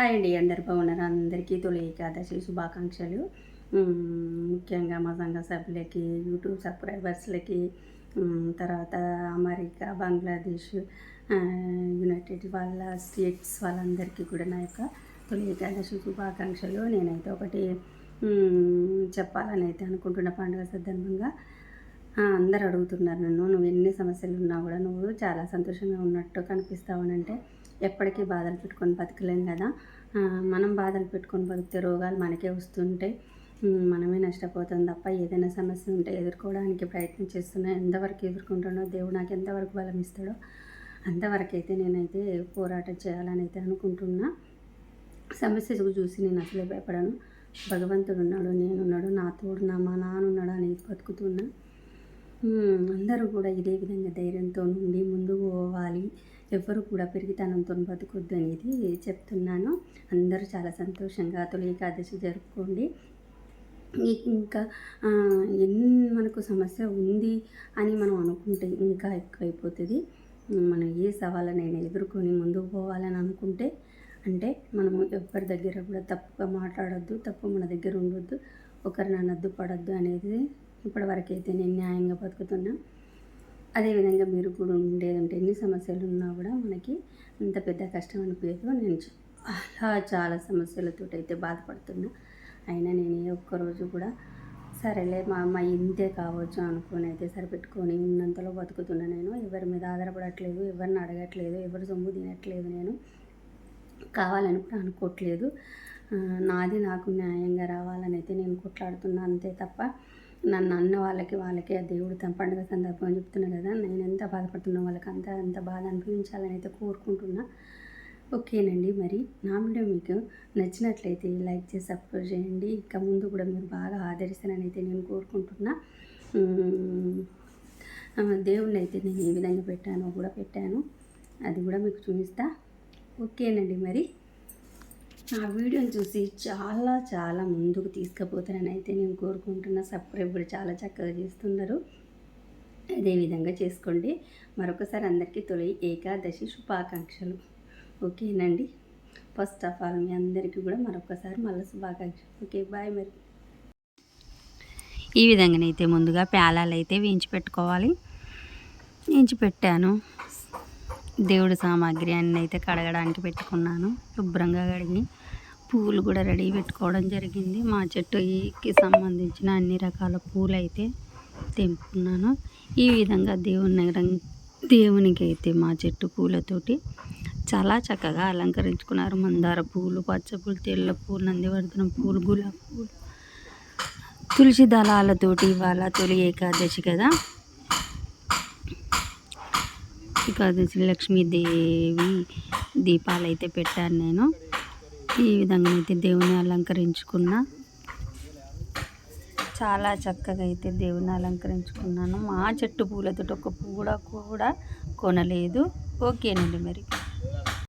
Hi అండి అందరు బాగున్నారు? అందరికీ తొలి ఏకాదశి శుభాకాంక్షలు. ముఖ్యంగా మా సంఘ సభ్యులకి యూట్యూబ్ సబ్స్క్రైబర్స్లకి తర్వాత అమెరికా బంగ్లాదేశ్ యునైటెడ్ వాళ్ళ స్టేట్స్ వాళ్ళందరికీ కూడా నా యొక్క తొలి ఏకాదశి శుభాకాంక్షలు. నేనైతే ఒకటి చెప్పాలని అయితే అనుకుంటున్న పండుగ సందర్భంగా అందరు అడుగుతున్నారు నన్ను. నువ్వు ఎన్ని సమస్యలు ఉన్నా కూడా నువ్వు చాలా సంతోషంగా ఉన్నట్టు కనిపిస్తావు అని అంటే ఎప్పటికీ బాధలు పెట్టుకొని బతకలేం కదా. మనం బాధలు పెట్టుకొని బతికితే రోగాలు మనకే వస్తుంటాయి మనమే నష్టపోతాం తప్ప ఏదైనా సమస్య ఉంటే ఎదుర్కోవడానికి ప్రయత్నం చేస్తున్నా ఎంతవరకు ఎదుర్కొంటానో దేవుడు నాకు ఎంతవరకు బలం ఇస్తాడో అంతవరకు అయితే నేనైతే పోరాటం చేయాలని అయితే అనుకుంటున్నా. సమస్య చూసి నేను అసలే భయపడను. భగవంతుడు ఉన్నాడు నేనున్నాడు నా తోడు నా మా నాన్న ఉన్నాడు అనేది బతుకుతున్నా. అందరూ కూడా ఇదే విధంగా ధైర్యంతో నుండి ముందుకు పోవాలి. ఎవరు కూడా పెరిగితనంతో బతకొద్దు అనేది చెప్తున్నాను. అందరూ చాలా సంతోషంగా తొలి ఏకాదశి జరుపుకోండి. ఇంకా ఎన్ని మనకు సమస్య ఉంది అని మనం అనుకుంటే ఇంకా ఎక్కువైపోతుంది. మనం ఏ సవాళ్ళనైనా ఎదుర్కొని ముందుకు పోవాలని అనుకుంటే అంటే మనము ఎవరి దగ్గర కూడా తప్పుగా మాట్లాడొద్దు తప్పు మన దగ్గర ఉండొద్దు ఒకరిని అనద్దు పడద్దు అనేది ఇప్పటివరకు అయితే నేను న్యాయంగా బతుకుతున్నా. అదేవిధంగా మీరు కూడా ఉండేది ఉంటే ఎన్ని సమస్యలు ఉన్నా కూడా మనకి అంత పెద్ద కష్టం అనిపించదు. నేను చాలా చాలా సమస్యలతో అయితే బాధపడుతున్నా. అయినా నేను ఏ ఒక్కరోజు కూడా సరేలే మా అమ్మ ఇంతే కావచ్చు అనుకొని అయితే సరిపెట్టుకొని ఉన్నంతలో బతుకుతున్నా నేను. ఎవరి మీద ఆధారపడట్లేదు ఎవరిని అడగట్లేదు ఎవరి సొమ్ము తినట్లేదు నేను. కావాలని కూడా అనుకోవట్లేదు నాది నాకు న్యాయంగా రావాలని అయితే నేను కొట్లాడుతున్నా అంతే తప్ప నన్ను అన్న వాళ్ళకి వాళ్ళకి ఆ దేవుడు తన పండుగ సందర్భంగా చెప్తున్నా కదా నేను ఎంత బాధపడుతున్నా వాళ్ళకి అంత అంత బాధ అనిపించాలని అయితే కోరుకుంటున్నా. ఓకేనండి మరి నా వీడియో మీకు నచ్చినట్లయితే లైక్ చేసి సబ్స్క్రైబ్ చేయండి. ఇంకా ముందు కూడా మీరు బాగా ఆదరిస్తానని అయితే నేను కోరుకుంటున్నా. ఉమ్, దేవుణ్ణి అయితే నేను ఏ విధంగా పెట్టానో కూడా పెట్టాను. అది కూడా మీకు చూపిస్తా. ఓకేనండి మరి నా వీడియోని చూసి చాలా చాలా ముందుకు తీసుకుపోతానని అయితే నేను కోరుకుంటున్న. సబ్స్క్రైబ్ కూడా చాలా చక్కగా చేస్తున్నారు. అదే విధంగా చేసుకోండి. మరొకసారి అందరికీ తొలి ఏకాదశి శుభాకాంక్షలు. ఓకేనండి? ఫస్ట్ ఆఫ్ ఆల్ మీ అందరికీ కూడా మరొకసారి మళ్ళీ శుభాకాంక్షలు. ఓకే బాయ్ మరి. ఈ విధంగానైతే ముందుగా ప్యాలాలు అయితే వేయించి పెట్టుకోవాలి. వేయించి పెట్టాను. దేవుడి సామాగ్రి అన్నీ అయితే కడగడానికి పెట్టుకున్నాను. శుభ్రంగా కడిగి పువ్వులు కూడా రెడీ పెట్టుకోవడం జరిగింది. మా చెట్టుకి సంబంధించిన అన్ని రకాల పూలు అయితే తెంపుకున్నాను. ఈ విధంగా దేవుని దేవునికి అయితే మా చెట్టు పూలతోటి చాలా చక్కగా అలంకరించుకున్నారు. మందార పూలు పచ్చ పూలు తెల్ల పూలు నందివర్ధనం పూలు గులాబీ పూలు తులసి దళాలతోటి ఇవాళ తొలి ఏకాదశి కదా. ఏకాదశి లక్ష్మీదేవి దీపాలు అయితే పెట్టాను నేను. ఈ విధంగా అయితే దేవుని అలంకరించుకున్నా. చాలా చక్కగా అయితే దేవుని అలంకరించుకున్నాను. మా చెట్టు పూలతో ఒక పువ్వు కూడా కూడా కొనలేదు. ఓకేనండి మరి.